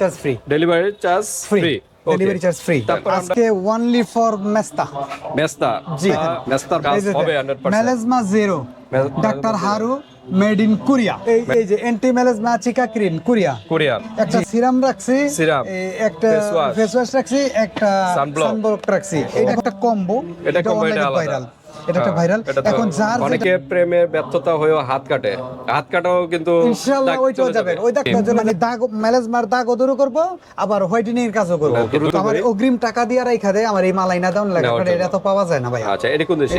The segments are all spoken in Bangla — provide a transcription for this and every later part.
Charge free delivery charge free delivery charge free আজকে ফর মেস্তা মেস্তা জি। মেস্তার কাজ হবে 100% melasma zero doctor Haru made in Korea এই এই যে anti melasma cica cream Korea Korean একটা সিরাম রাখছি। এই একটা ফেস ওয়াশ রাখছি একটা সানব্লক রাখছি। এটা একটা কম্বো এটা combo, এটা আলাদা। এটা একটা হ্যাঁ, ভাইরাল। এখন যার অনেকে প্রেমের ব্যর্থতা হয়েও হাত কাটে। হাত কাটাও কিন্তু ইনশাআল্লাহ ওইটাও যাবে। ওই দাগটা জন্য মানে দাগ মেলেজমার দাগ দূর করব আবার হোয়াইটেনিং এর কাজও করব। Okay, আমার অগ্রিম টাকা দিয়ে রাইখা দেয় আমার এই মালাইনা দাউন লাগে এটা তো পাওয়া যায় না ভাই আচ্ছা এটা কোন দেশে?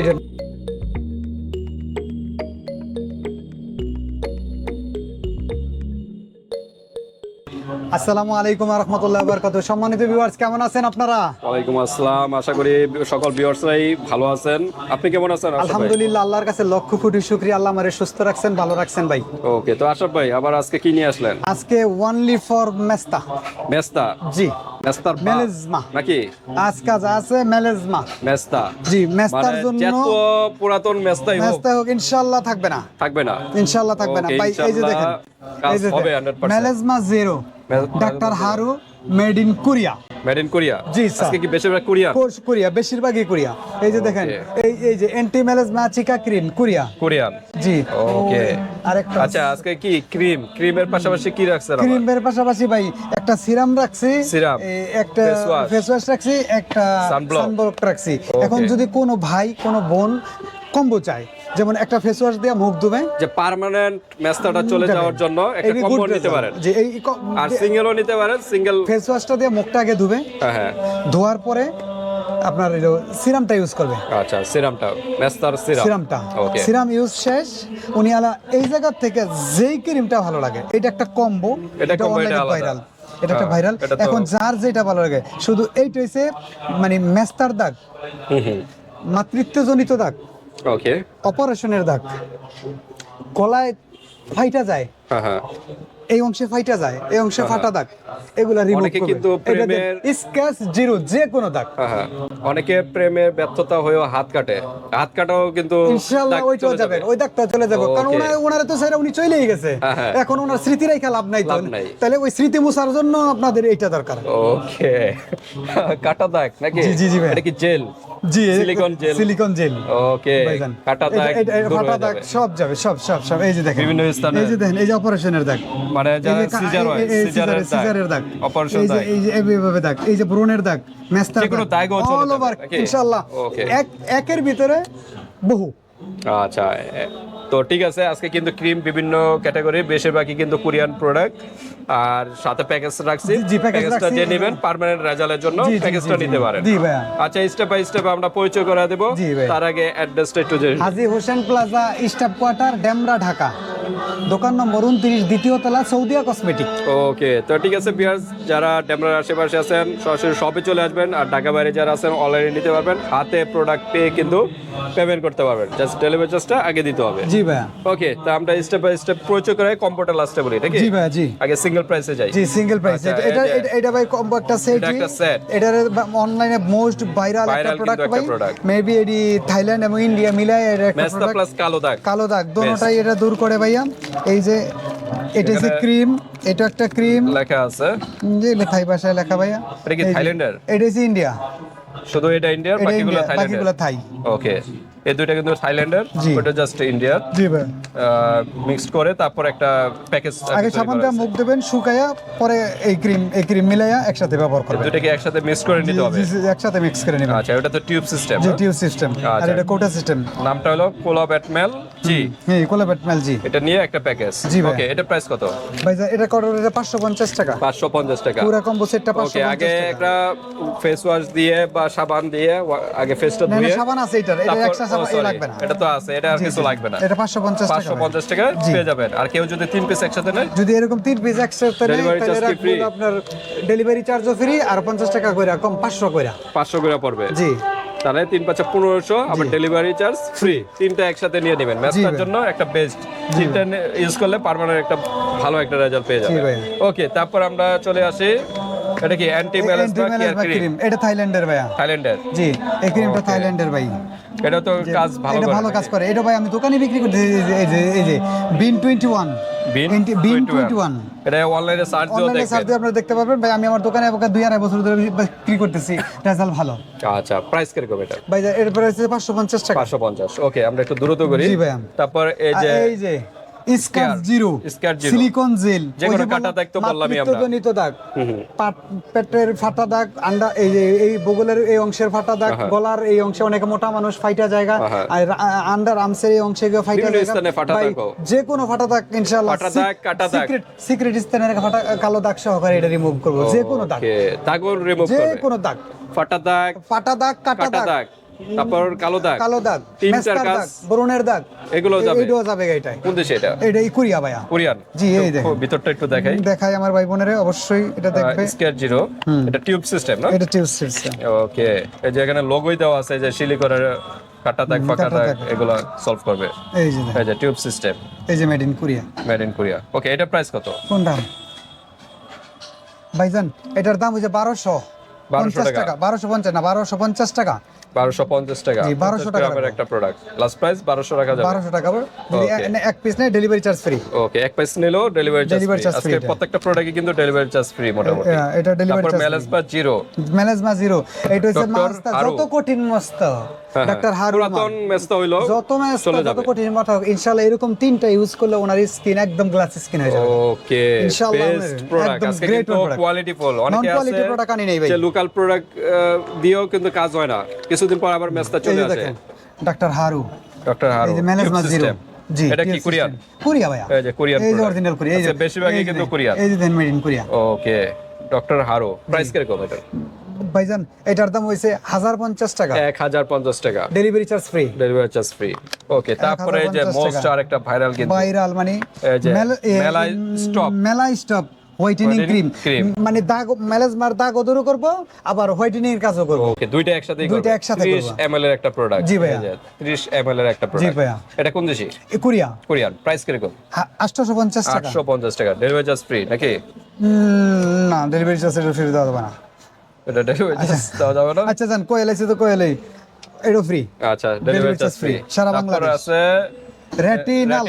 আসসালামু আলাইকুম রহমতুল্লাহ বরকত সম্মানিত ভিউয়ার্স কেমন আছেন আপনারা? ওয়ালাইকুম আসসালাম। আশা করি সকল ভিউয়ার্সরাই ভালো আছেন। আপনি কেমন আছেন আলহামদুলিল্লাহ আল্লাহর কাছে লক্ষ কোটি শুকরিয়া। আল্লাহ আমারে সুস্থ রাখছেন ভালো রাখছেন ভাই। ওকে তো আশরাফ ভাই আবার আজকে কি নিয়ে আসলেন? আজকে ওনলি ফর মেস্তা মেস্তা জি। মেস্তার মেলেজমা। নাকি? আজকে যা আছে মেলেজমা মেস্তা জি মেস্তার মানে জন্য যত পুরাতন মেস্তাই হোক। মেস্তা হোক ইনশাআল্লাহ থাকবে না। থাকবে না। ইনশাআল্লাহ থাকবে না। ভাই এই যে দেখেন এই যে হবে 100% melasma zero doctor Haru made in Korea made in Korea G, sir. আজকে কি বেশিরভাগ কোরিয়া কোর্স কোরিয়া বেশিরভাগই কোরিয়া এই যে দেখেন এই এই যে anti melasma cica cream Korea Korean জি ওকে আরেকটা আচ্ছা আজকে কি ক্রিম ক্রিমের পাশাপাশি কি রাখছেন? ক্রিমের পাশাপাশি ভাই একটা সিরাম রাখছি। সিরাম একটা ফেস ওয়াশ রাখছি একটা সানব্লক রাখছি। এখন যদি কোনো ভাই কোনো বোন কম্বো চায় যেমন একটা ফেস ওয়াশ দিয়ে মুখ ধুবে। যে পার্মানেন্ট মেস্তাটা চলে যাওয়ার জন্য একটা এই কম্বো নিতে পারেন। যে এই আর সিঙ্গেলও নিতে পারেন সিঙ্গেল ফেস ওয়াশটা দিয়ে মুখটা আগে ধুবে। হ্যাঁ হ্যাঁ। ধোয়ার পরে আপনার সিরামটা ইউজ করবে। আচ্ছা সিরামটা মেস্তার সিরাম। সিরামটা। ওকে সিরাম ইউজ শেষ। উনি আলা এই জায়গা থেকে যেই ক্রিমটা ভালো লাগে এটা একটা কম্বো এটা combo, এটা ভাইরাল এটা একটা হ্যাঁ, ভাইরাল এখন যার যেটা ভালো লাগে শুধু এইটা হইছে মানে মেস্তার দাগ। হুম হুম। মাতৃত্বজনিত দাগ। ওকে অপারেশনের দাগ। গলায় ফাইটা যায়। হ্যাঁ হ্যাঁ। এই অংশে ফাইটা যায় এই অংশে ফাটা দাগ। এগুলা রিমুভ কিন্তু প্রেমের- স্ক্যাচ জিরো যে কোনো দাগ। হ্যাঁ হ্যাঁ। অনেকে প্রেমের ব্যর্থতা হয়েও হাত কাটে। হাত কাটাও কিন্তু ইনশাআল্লাহ ওইটাও যাবে। ওই দাগটা চলে যাবে। কারণ. ওনার ওনারা তো সেটা উনি চলেই গেছে। হ্যাঁ, হ্যাঁ। এখন ওনার স্মৃতি রেখা লাভ নাই তো। তাহলে ওই স্মৃতি মুছার জন্য আপনাদের এইটা দরকার। ওকে কাটা দাগ নাকি? জি, জি, জি ভাই। এটা কি জেল? জি silicone gel. Silicone gel. Okay কাটা দাগ হয়ে দাগ সব যাবে সব সব সব। এই যে দেখেন বিভিন্ন স্থানে। এই যে দেখেন এই যে অপারেশনের দাগ। মানে সিজার হয় সিজারের সিজারের- দাগ অপারেশন দাগ। এই যে এইভাবে দাগ এই যে ব্রণের দাগ মেস্তার চলে অল ওভার ইনশাআল্লাহ। এক একের ভিতরে বহু। আচ্ছা তো ঠিক আছে আজকে কিন্তু ক্রিম বিভিন্ন ক্যাটাগরি বেশিরভাগই কিন্তু কোরিয়ান প্রোডাক্ট। আর সাথে প্যাকেজ রাখছি। জি, প্যাকেজটা যে নেবেন পার্মানেন্ট রেজালের জন্য প্যাকেজটা। নিতে পারেন। জি ভাইয়া। আচ্ছা স্টেপ বাই স্টেপ আমরা পরিচয় করে দেব। তার আগে অ্যাড্রেসটা একটু জেনে Haji Hossain plaza staff quarter Demra Dhaka. দোকান নম্বর উনত্রিশ দ্বিতীয় তলা সৌদিয়া কসমেটিক ওকে তো ঠিক আছে বিয়ার্স যারা ডেমরার আশেপাশে আছেন সরাসরি শপে চলে আসবেন আর ঢাকা বাইরে যারা আছেন অনলাইনে নিতে পারবেন। হাতে প্রোডাক্ট পেয়ে কিন্তু পেমেন্ট করতে পারবেন। জাস্ট ডেলিভারি চার্জটা আগে দিতে হবে। জি ভাইয়া। ওকে তো আমরা স্টেপ বাই স্টেপ পরিচয় করে কম্পিউটার লাস্টে বলি নাকি জি ভাইয়া জি। আগে সিঙ্গেল প্রাইসে যাই। জি সিঙ্গেল প্রাইস আচ্ছা, এটা এটা- এটা ভাই কম্বো একটা সেট এটা একটা set। এটার অনলাইনে মোস্ট ভাইরাল একটা প্রোডাক্ট ভাই। মেবি এডি থাইল্যান্ড এবং ইন্ডিয়া মিলায় এর একটা প্রোডাক্ট প্লাস কালো দাগ। কালো দাগ দোনোটাই এটা দূর করে ভাইয়া। এই যে এটা যে ক্রিম এটা একটা ক্রিম। লেখা আছে। যে থাই ভাষায় লেখা ভাইয়া। এটা কি থাইল্যান্ডের? এটা হচ্ছে ইন্ডিয়া। শুধু এটা ইন্ডিয়ার বাকিগুলো থাইল্যান্ডের? বাকিগুলো থাই। ওকে এই দুইটা কিন্তু থাইল্যান্ডের ওটা জাস্ট ইন্ডিয়ার জি ভাই। মিক্সড করে তারপর একটা প্যাকেজ আগে সাবান দিয়ে মুখ দেবেন শুকায়া পরে এই ক্রিম এই ক্রিম মিলাইয়া একসাথে ব্যবহার করবেন। দুটাকে একসাথে মিক্স করে নিতে হবে। জি, একসাথে মিক্স করে নেবেন। আচ্ছা ওটা তো টিউব সিস্টেম জি টিউব সিস্টেম আর আচ্ছা। এটা কোটা সিস্টেম নামটা হলো কোলা ব্যাটমেল জি। হ্যাঁ কোলাবেট মেল জি। এটা নিয়ে একটা প্যাকেজ জি ওকে এটা প্রাইস কত? ভাই এটা করো এটা পাঁচশো পঞ্চাশ টাকা। পাঁচশো পঞ্চাশ টাকা। পুরো কম্বো সেটটা পাঁচশো ওকে আগে একটা ফেস ওয়াশ দিয়ে বা সাবান দিয়ে আগে ফেসটা ধুয়ে সাবান আছে এটার, এটা তারপর- extra ও, সাবান, এ sorry, লাগবে না। এটা তো আছে এটা আর কিছু লাগবে না। এটা পাঁচশো পঞ্চাশ টাকা পাঁচশো ভাই। পঞ্চাশ টাকা পেয়ে যাবেন। আর কেউ যদি তিন পিস একসাথে নেয়? যদি এরকম তিন পিস একসাথে নেয় তাহলে? আপনার ডেলিভারি চার্জও ফ্রি আর টাকা কম পড়বে? জি। তাহলে তিন পাঁচশো পনেরোশো আবার ডেলিভারি চার্জ ফ্রি তিনটা একসাথে নিয়ে নেবেন। ম্যাচটার ভাই। জন্য একটা বেস্ট তিনটা ইউজ করলে পারমানেন্ট একটা ভালো একটা রেজাল্ট পেয়ে জি যাবে ওকে তারপর আমরা চলে আসি এটা কি অ্যান্টি কেয়ার ক্রিম এটা থাইল্যান্ডের ভাইয়া। থাইল্যান্ডের জি এই ক্রিমটা থাইল্যান্ডের ভাই। এটা তো কাজ ভালো এটা করে ভালো কাজ করে। এটা ভাই আমি দোকানে বিক্রি করতে এই যে এই যে বিন টোয়েন্টি ওয়ান বিন বিন 21 এটা অনলাইনে সার্চ দিও সার্চ দিয়ে আপনারা দেখতে পারবেন। ভাই আমি আমার দোকানে আপনাকে দুই আড়াই বছর ধরে বিক্রি করতেছি। রেজাল্ট ভালো। আচ্ছা প্রাইস কীরকম এটা? ভাই হচ্ছে পাঁচশো পঞ্চাশ টাকা। পাঁচশো পঞ্চাশ। ওকে আমরা একটু দ্রুত করি। জি ভাইয়া। তারপর এই যে এই যে স্কার জিরো। Silicon jail. যে কোনো কাটা দাগ তো বললামই আমরা। জনিত দাগ পেটের ফাটা দাগ আন্ডা এই এই বগলের এই অংশের ফাটা দাগ গলার এই অংশে অনেক মোটা মানুষ ফাইটা জায়গা আর আন্ডার আর্মসের এই অংশে ফাইটা জায়গা। যে কোনো ফাটা দাগ ইনশাআল্লাহ ফাটা দাগ, কাটা দাগ। সিক্রেট সিক্রেট স্থানের ফাটা কালো দাগ সহকারে এটা রিমুভ করব যে কোনো দাগ দাগও রিমুভ যে কোনো দাগ। ফাটা দাগ ফাটা দাগ কাটা দাগ। তারপর কালো দাগ। কালো দাগ তিন চার মেস্তার কাজ। দাগ ব্রণের দাগ। এগুলো যাবে? এইটাও যাবে এটাই কোন দেশে এটা? এটা কোরিয়া ভাইয়া। কোরিয়ান। জি, এই দেখেন। ভিতরটা একটু দেখাই। দেখাই আমার ভাই বোনেরে অবশ্যই এটা দেখবে। স্কেয়ার জিরো এটা টিউব সিস্টেম না? এটা টিউব সিস্টেম। ওকে। এই যে এখানে লোগোই দেওয়া আছে যে সিলিকনের কাটা দাগ ফাঁকা দাগ। এগুলো সলভ করবে। এই যে এই যে টিউব সিস্টেম। এই যে made in Korea made in Korea okay এটা প্রাইস কত? কোন দাম ভাইজান এটার দাম হচ্ছে বারোশো। 1200 পঞ্চাশ টাকা। টাকা বারোশো পঞ্চাশ না বারোশো পঞ্চাশ টাকা। বারোশো পঞ্চাশ টাকা। জি, 1200 টাকা গ্রামের রাখব। একটা প্রোডাক্ট লাস্ট প্রাইস বারোশো টাকা বারোশো টাকা এক- এক পিস নেয় ডেলিভারি চার্জ ফ্রি ওকে এক পিস নিলেও ডেলিভারি চার্জ Delivery charge আজকে free এটা। প্রত্যেকটা প্রোডাক্টে কিন্তু ডেলিভারি চার্জ ফ্রি মোটামুটি। এটা delivery তারপর charge জিরো ম্যানেজমা জিরো এটা হচ্ছে মাস্তা যত কঠিন মস্ত ডাক্তার হারু মেস্তা হইল যত মাস্তা যত কঠিন মাথা ইনশাআল্লাহ এরকম তিনটা ইউজ করলে ওনার স্কিন একদম গ্লাস স্কিন হয়ে যাবে। ওকে ইনশাআল্লাহ বেস্ট প্রোডাক্ট আজকে কিন্তু কোয়ালিটি ফুল অনেকে Non-quality আছে product আনি নাই ভাই। লোকাল প্রোডাক্ট দিয়েও কিন্তু কাজ হয় না। কিছুদিন পর আবার এই চলে আসে। ডাক্তার হারু ডক্টর হারু এই যে ম্যানেজমা জিরো জি এটা কি কোরিয়ান কোরিয়া ভাইয়া। এই যে কোরিয়ান এই যে অরিজিনাল কোরিয়া এই যে আচ্ছা, বেশিরভাগই কিন্তু কোরিয়ান এই যে দেন made in Korea okay doctor Haru price কীরকম এটা ভাইজান এটার দাম হইছে হাজার পঞ্চাশ টাকা। এক হাজার পঞ্চাশ টাকা। Delivery charge free delivery charge free okay তারপরে যে মোস্ট টাকা। আরেকটা ভাইরাল কিন্তু। ভাইরাল মানে মেল- উম, মেলাই স্টপ হোয়াইটেনিং ক্রিম। মানে দাগ মেলাজমার দাগ দূর করব আবার হোয়াইটেনিং এর কাজও করব। ওকে দুইটা একসাথেই দুইটা একসাথে 30 ml এর একটা প্রোডাক্ট জি ভাইয়া। 30 ml এর একটা প্রোডাক্ট ভাইয়া। এটা কোন দেশি? কোরিয়া। কোরিয়ান। প্রাইস কীরকম? আটশোশো পঞ্চাশ টাকা। 850 টাকা। ডেলিভারি চার্জ ফ্রি নাকি? না ডেলিভারি চার্জ এটা ফ্রি দেওয়া যাবে না। এটা ডেলিভারি চার্জ দেওয়া যাবে না? আচ্ছা জান কোয়েল আছে তো কোয়েলই এটা ফ্রি আচ্ছা ডেলিভারি চার্জ ফ্রি সারা বাংলাদেশ। আছে retinal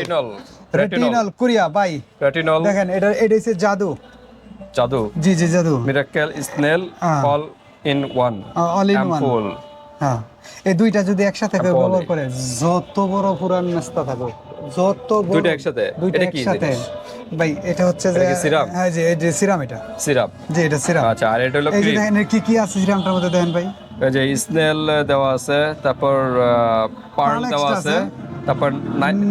retinol Korea by retinol দেখেন এটা এটা হচ্ছে জাদু। জাদু? জি জি জাদু। Miracle snail. All in one in one। Full হ্যাঁ। এই দুইটা যদি একসাথে ব্যবহার করে যত বড় পুরান নাস্তা থাকুক যত বড় দুইটা একসাথে? দুইটা এটা কি একসাথে। ভাই এটা হচ্ছে যে সিরাপ? হ্যাঁ যে এই যে সিরাম এটা। সিরাপ। জি এটা সিরাম আচ্ছা আর এটা হলো ক্রিম। দেখেন কি কি আছে সিরামটার মধ্যে দেখেন ভাই। এই যে স্নেল দেওয়া আছে তারপর পার্ল দেওয়া আছে। তারপর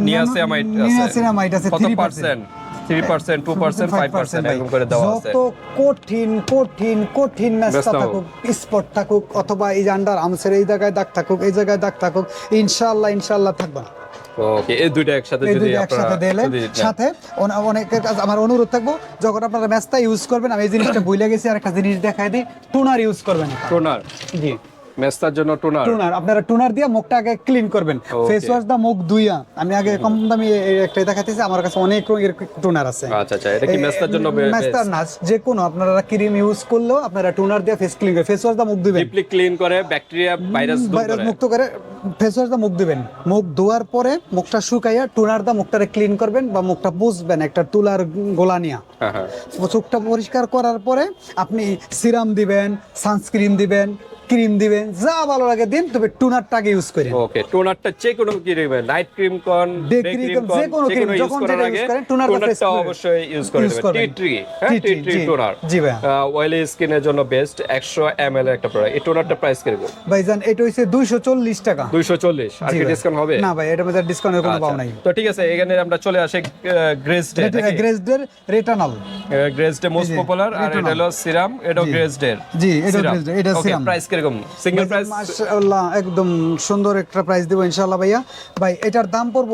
নিয়াসিয়ামাইড আছে। নিয়াসিনামাইড আছে 3% percent three percent two percent five percent এরকম করে দেওয়া আছে। যত কঠিন কঠিন কঠিন হোক। থাকুক স্পট থাকুক অথবা এই আন্ডার আমসের এই জায়গায় দাগ থাকুক এই জায়গায় দাগ থাকুক ইনশাআল্লাহ ইনশাআল্লাহ থাকবে ওকে এই দুইটা একসাথে যদি একসাথে দিলে সাথে অন- অনেকের কাছে আমার অনুরোধ থাকব যখন আপনারা ম্যাচটা ইউজ করবেন আমি এই জিনিসটা বইলে গেছি আর একটা জিনিস দেখাই দিই টুনার ইউজ করবেন টোনার? জি। মেস্তার জন্য টোনার। টুনার আপনারা টুনার দিয়ে মুখটা আগে ক্লিন করবেন। ফেস ওয়াশ দা মুখ ধুইয়া। আমি আগে কম দামি একটা দেখাতেছি আমার কাছে অনেক রঙের টুনার আছে। আচ্ছা আচ্ছা এটা কি মেস্তার জন্য মেস্তার না যে কোনো আপনারা ক্রিম ইউজ করলেও আপনারা টুনার দিয়ে ফেস ক্লিন করে ফেস ওয়াশ দা মুখ দিবেন ডিপলি ক্লিন করে ব্যাকটেরিয়া ভাইরাস ভাইরাস মুক্ত করে ফেস ওয়াশ দা মুখ দিবেন মুখ ধোয়ার পরে মুখটা শুকাইয়া টুনার দা মুখটারে ক্লিন করবেন বা মুখটা বুঝবেন একটা তুলার গোলা নিয়া। হ্যাঁ হ্যাঁ। চোখটা পরিষ্কার করার পরে আপনি সিরাম দিবেন সানস্ক্রিন দিবেন ক্রিম দিবেন যা ভালো লাগে দিন তবে টুনারটা আগে ইউজ করেন। ওকে টোনারটা যে কোনো কি দিবেন নাইট ক্রিম কোন ডে ক্রিম কোন, কোন যে কোনো কোনো ইউজ যখন যেটা use করেন, টোনারটা অবশ্যই ইউজ করে দিবেন। টি ট্রি হ্যাঁ টি ট্রি টোনার জি ভাইয়া। অয়েলি স্কিনের জন্য বেস্ট 100 এমএল এর একটা প্রোডাক্ট এই টোনারটা প্রাইস কীরকম ভাইজান এটা হচ্ছে দুইশো চল্লিশ টাকা। 240 আর কি ডিসকাউন্ট হবে? না ভাই এটার মধ্যে ডিসকাউন্টের কোনো পাও আচ্ছা, নাই। তো ঠিক আছে এখানে আমরা চলে আসি Grace Day গ্রেসডের retinal Grace Day most popular আর এটা হলো সিরাম এটাও জি। গ্রেস ডে জি, এটাও Grace Day, এটা serum। প্রাইস কীরকম সিঙ্গেল প্রাইস মাশাআল্লাহ একদম সুন্দর একটা প্রাইস দেবো ইনশাআল্লাহ ভাইয়া। ভাই এটার দাম পড়ব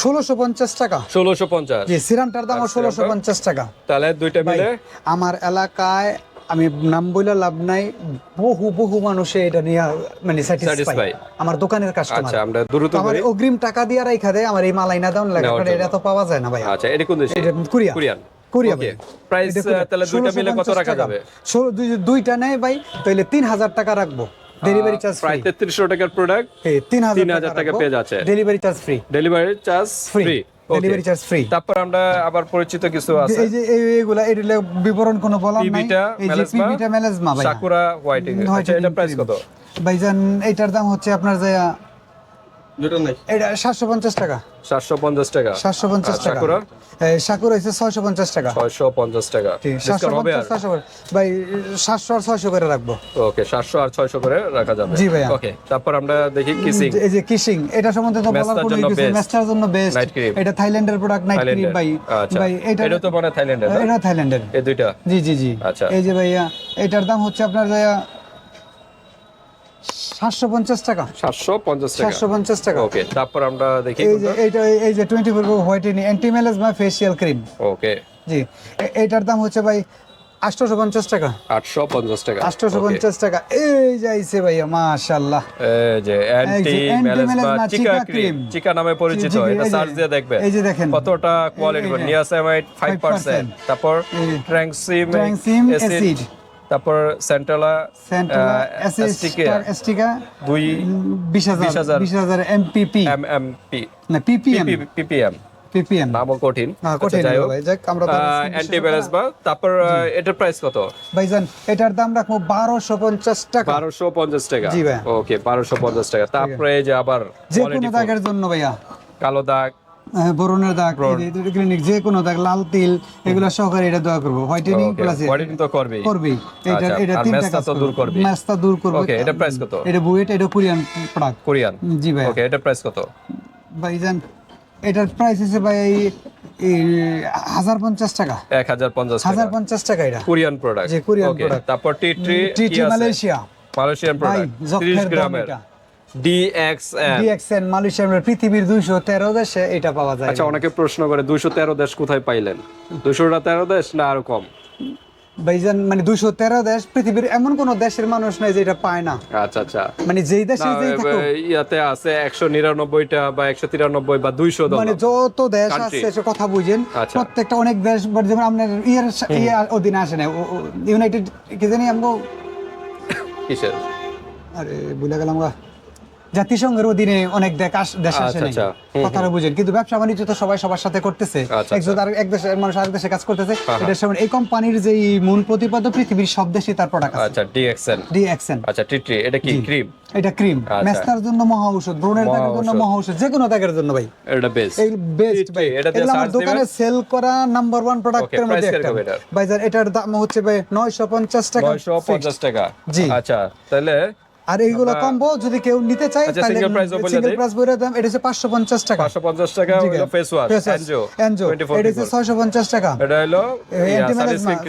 ষোলোশো পঞ্চাশ টাকা। 1650 জি সিরামটার দাম ষোলোশো পঞ্চাশ টাকা। তাহলে দুইটা মিলে? আমার এলাকায় আমি নাম বইলে লাভ নাই বহু বহু মানুষে এটা নিয়ে মানে স্যাটিসফাই আমার দোকানের কাস্টমার আচ্ছা আমরা দ্রুত আমার অগ্রিম টাকা দিয়ে রাখা দেয় আমার এই মালাই না দাম লাগে এটা তো পাওয়া যায় না ভাই আচ্ছা এটা কোন দেশে? এটা কোরিয়া। কোরিয়ান। কোরিয়া ভাই। প্রাইস তাহলে দুইটা মিলে কত রাখা যাবে? দুইটা নেয় ভাই তাহলে তিন হাজার টাকা রাখব। ডেলিভারি চার্জ প্রায় ফ্রি তেত্রিশশো টাকার প্রোডাক্ট 3000 টাকা পেয়ে যাচ্ছে। Delivery charge free delivery charge free free delivery charge free তারপর আমরা আবার পরিচিত কিছু আছে। এই যে এইগুলা এগুলা বিবরণ কোনো বলার নাই। এই যে পিবিটা মেলাজমা ভাই সাকুরা হোয়াইটিং আচ্ছা এটা প্রাইস কত? ভাইজান এটার দাম হচ্ছে আপনার যে দুটো নাই? এটা সাতশো পঞ্চাশ টাকা। সাতশো পঞ্চাশ টাকা। সাতশো পঞ্চাশ আর টাকা। সাকুরা? সাকুর হচ্ছে ছয়শো পঞ্চাশ টাকা। ছয়শো পঞ্চাশ টাকা। ডিসকাউন্ট হবে আর পঞ্চাশ ছয়শো করে ভাই সাতশো আর ছয়শো করে রাখব। ওকে সাতশো আর ছয়শো করে রাখা যাবে। জি ভাইয়া। ওকে তারপর আমরা দেখি কিসিং এই যে কিসিং এটা সম্বন্ধে তো বলার কোনো কিছু মেস্টার জন্য বেস্ট এটা থাইল্যান্ডের প্রোডাক্ট নাইট ক্রিম ভাই। আচ্ছা। ভাই এটা এটা তো মানে থাইল্যান্ডের এটা থাইল্যান্ডের এই দুইটা? জি জি জি। আচ্ছা। এই যে ভাইয়া এটার দাম হচ্ছে আপনার ভাইয়া সাতশো পঞ্চাশ টাকা। সাতশো পঞ্চাশ টাকা। সাতশো পঞ্চাশ টাকা। ওকে তারপর আমরা দেখি এই যে এইটা এই যে twenty four whitening anti melasma facial cream okay. জি এ- এইটার দাম হচ্ছে ভাই আটশোশো পঞ্চাশ টাকা। আটশো পঞ্চাশ টাকা। আটশোশো Okay. পঞ্চাশ টাকা। এই যাইছে ভাইয়া মাশাল্লাহ এই যে অ্যান্টি মেলাজমা চিকা ক্রিম চিকা নামে পরিচিত এটা সার্চ দিয়ে দেখবে। এই যে দেখেন। কতটা কোয়ালিটি নিয়াসামাইড 5% 5% তারপর যে। অ্যাসিড। তারপর সেন্ট্রালা সেন্ট্রাল দুই বিশ হাজার বিশ হাজার এমপিপি এমএমপি না পিপিএম পিপিএম পিপিএম নামও কঠিন। কঠিন আচ্ছা, যাক আমরা তারপর এটার প্রাইস কত? ভাইজান এটার দাম রাখব বারোশো পঞ্চাশ টাকা। বারোশো পঞ্চাশ টাকা। জি ভাই। ওকে বারোশো পঞ্চাশ টাকা। তারপরে যে আবার যে কোনো দাগের জন্য ভাইয়া। কালো দাগ বরণের দাগ ক্লিনিক যে কোনো দাগ লাল তিল এগুলো সহকারে এটা দোয়া করব। হোয়াইটেনিং প্লাস কোয়ালিটি তো করবি এটা আচ্ছা, এটা তিনটা কাজ দূর করবি। মেস্তা দূর করবে। ওকে এটা প্রাইস কত? এটা বুয়েট এটা কোরিয়ান প্রোডাক্ট কোরিয়ান জি ভাই ওকে এটা প্রাইস কত? ভাইজান এটার প্রাইস হচ্ছে ভাই হাজার পঞ্চাশ টাকা। এক হাজার পঞ্চাশ হাজার পঞ্চাশ টাকা এটা। কোরিয়ান প্রোডাক্ট জি, কোরিয়ান product। তারপর tea tree tea Malaysia Malaysian product যক্ষের 30 গ্রামের। এটা। ডিএক্সএন ডিএক্সএন মালয়েশিয়ার পৃথিবীর দুইশো তেরো দেশে এটা পাওয়া যায়। আচ্ছা অনেকে প্রশ্ন করে দুশো তেরো দেশ কোথায় পাইলেন? দুশোটা তেরো দেশ না আরও কম? ভাইজান মানে দুইশো তেরো দেশ পৃথিবীর এমন কোন দেশের মানুষ নাই যে এটা পায় না। আচ্ছা আচ্ছা। মানে যেই দেশে যেই থাকুক। এ- ইয়াতে আছে একশো নিরানব্বইটা বা একশো তিরানব্বই বা দুইশো মানে যত দেশ। আছে সে কথা বুঝেন। আচ্ছা। প্রত্যেকটা অনেক দেশ but যেমন আপনার ইয়ের সা- ইয়ে অধীনে আসে না। ইউনাইটেড কি জানি আমগো? কিসের? আরে ভুলে গেলাম গা। জাতিসংঘের অধীনে অনেক দেশ দেশ আসে আচ্ছা, আচ্ছা। কথাটা বুঝেন। কিন্তু ব্যবসা বাণিজ্য তো সবাই সবার সাথে করতেছে। আচ্ছা, একজন আর এক দেশের মানুষ আরেক দেশে কাজ করতেছে। হ্যাঁ, এটার সামনে এই কোম্পানির যে মূল প্রতিপাদ্য পৃথিবীর সব দেশে তার প্রোডাক্ট আছে। আচ্ছা ডিএক্সএন ডি অ্যাকশন আচ্ছা টিট্রি এটা কি ক্রিম? এটা ক্রিম। আচ্ছা। মেস্তার জন্য মহা ঔষধ ব্রণের দাগের জন্য মহা ঔষধ যে কোনো দাগের জন্য ভাই। এটা বেস্ট এই বেস্ট ভাই। এটা আমার দোকানে সেল করা নাম্বার ওয়ান প্রোডাক্টের মধ্যে একটা। ভাই এটার দাম হচ্ছে ভাই নয়শো পঞ্চাশ টাকা নয়শো পঞ্চাশ টাকা। জি। আচ্ছা তাহলে আর এইগুলো কম্বো যদি কেউ নিতে চায় তাহলে ও বলে সিঙ্গেল প্রাইস বলে দাম এটা হচ্ছে পাঁচশো পঞ্চাশ টাকা। পাঁচশো পঞ্চাশ টাকা হলো ফেস ওয়াশ এনজো এনজো এটা হচ্ছে ছয়শো পঞ্চাশ টাকা। এটা হলো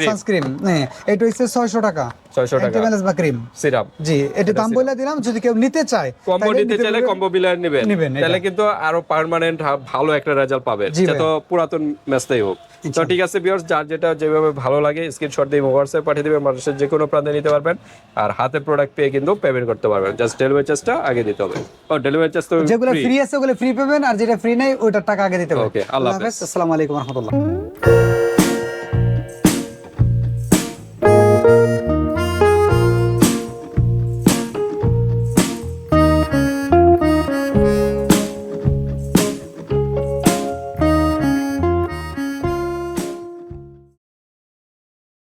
সানস্ক্রিন হ্যাঁ এটা হচ্ছে ছয়শো টাকা। 600 টাকা। ক্রিম জি এটা দাম বলে দিলাম যদি কেউ নিতে চায় কম্বো নিতে চাইলে কম্বো বিলার নেবেন। নিবেন, তাহলে কিন্তু আরও পার্মানেন্ট ভালো একটা রেজাল্ট পাবেন জি যত পুরাতন ম্যাচটাই হোক। তো ঠিক আছে বিয়ার্স যার যেটা যেভাবে ভালো লাগে স্ক্রিনশট দিয়ে হোয়াটসঅ্যাপ পাঠিয়ে দিবেন মানুষের যে কোনো প্রান্তে নিতে পারবেন। আর হাতে প্রোডাক্ট পেয়ে কিন্তু পেমেন্ট করতে পারবেন। জাস্ট ডেলিভারি চার্জটা আগে দিতে হবে। ও ডেলিভারি চার্জ তো যেগুলো ফ্রি আছে ওগুলো ফ্রি পাবেন আর যেটা ফ্রি নেই ওইটার টাকা আগে দিতে হবে। Okay, আল্লাহ হাফেজ। আসসালামু আলাইকুম রহমতুল্লাহ।